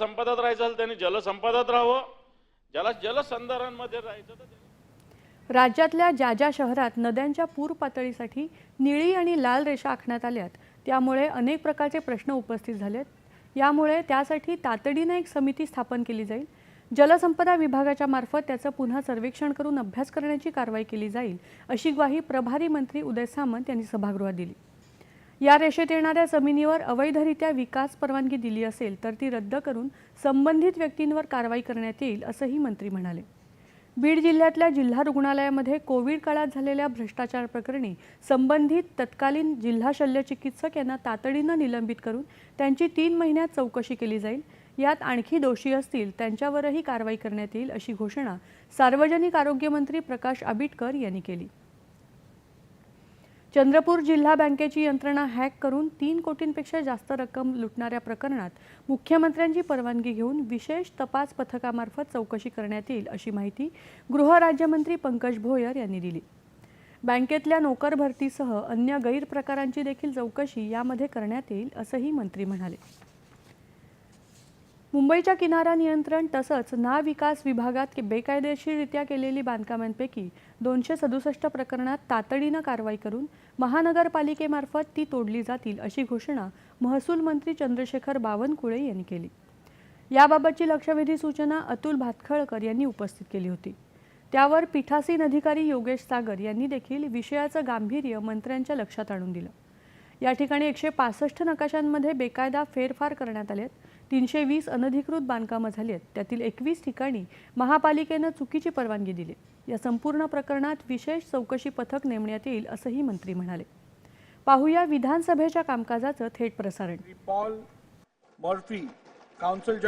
संपदात राहायचं असेल त्यांनी जलसंपदात राहावं. ज्याला जलसंधारणमध्ये राहायचं तर राज्यातल्या ज्या ज्या शहरात नद्यांच्या पूर पातळीसाठी निळी आणि लाल रेषा आखण्यात आल्यात त्यामुळे अनेक प्रकारचे प्रश्न उपस्थित झालेत. यामुळे त्यासाठी तातडीनं एक समिती स्थापन केली जाईल. जलसंपदा विभागाच्या मार्फत त्याचं पुन्हा सर्वेक्षण करून अभ्यास करण्याची कारवाई केली जाईल अशी ग्वाही प्रभारी मंत्री उदय सामंत यांनी सभागृहात दिली. या रेषेत येणाऱ्या जमिनीवर अवैधरित्या विकास परवानगी दिली असेल तर ती रद्द करून संबंधित व्यक्तींवर कारवाई करण्यात येईल असंही मंत्री म्हणाले. बीड जिल्ह्यातल्या जिल्हा रुग्णालयामध्ये कोविड काळात झालेल्या भ्रष्टाचार प्रकरणी संबंधित तत्कालीन जिल्हा शल्य चिकित्सक यांना तातडीनं निलंबित करून त्यांची तीन महिन्यात चौकशी केली जाईल. यात आणखी दोषी असतील त्यांच्यावरही कारवाई करण्यात येईल अशी घोषणा सार्वजनिक आरोग्यमंत्री प्रकाश आबिटकर यांनी केली. चंद्रपूर जिल्हा बँकेची यंत्रणा हॅक करून तीन कोटींपेक्षा जास्त रक्कम लुटणाऱ्या प्रकरणात मुख्यमंत्र्यांची परवानगी घेऊन विशेष तपास पथकामार्फत चौकशी करण्यात येईल अशी माहिती गृहराज्यमंत्री पंकज भोयर यांनी दिली. बँकेतल्या नोकर भरतीसह अन्य गैरप्रकारांची देखील चौकशी यामध्ये करण्यात येईल असंही मंत्री म्हणाले. मुंबईच्या किनारा नियंत्रण तसंच ना विकास विभागात बेकायदेशीररित्या केलेली बांधकामांपैकी दोनशे सदुसष्ट प्रकरणात तातडीनं कारवाई करून महानगरपालिकेमार्फत ती तोडली जातील अशी घोषणा महसूल मंत्री चंद्रशेखर बावनकुळे यांनी केली. याबाबतची लक्षवेधी सूचना अतुल भातखळकर यांनी उपस्थित केली होती. त्यावर पीठासीन अधिकारी योगेश सागर यांनी देखील विषयाचं गांभीर्य मंत्र्यांच्या लक्षात आणून दिलं. या ठिकाणी एकशे पासष्ट नकाशांमध्ये बेकायदा फेरफार करण्यात आलेत. तीनशे वीस अनधिकृत बांधकामं झाली आहेत. त्यातील एकवीस ठिकाणी महापालिकेनं चुकीची परवानगी दिली. या संपूर्ण प्रकरणात विशेष चौकशी पथक नेमण्यात येईल असंही मंत्री म्हणाले. पाहूया विधानसभेच्या कामकाजाचं थेट प्रसारण. Paul Morphy council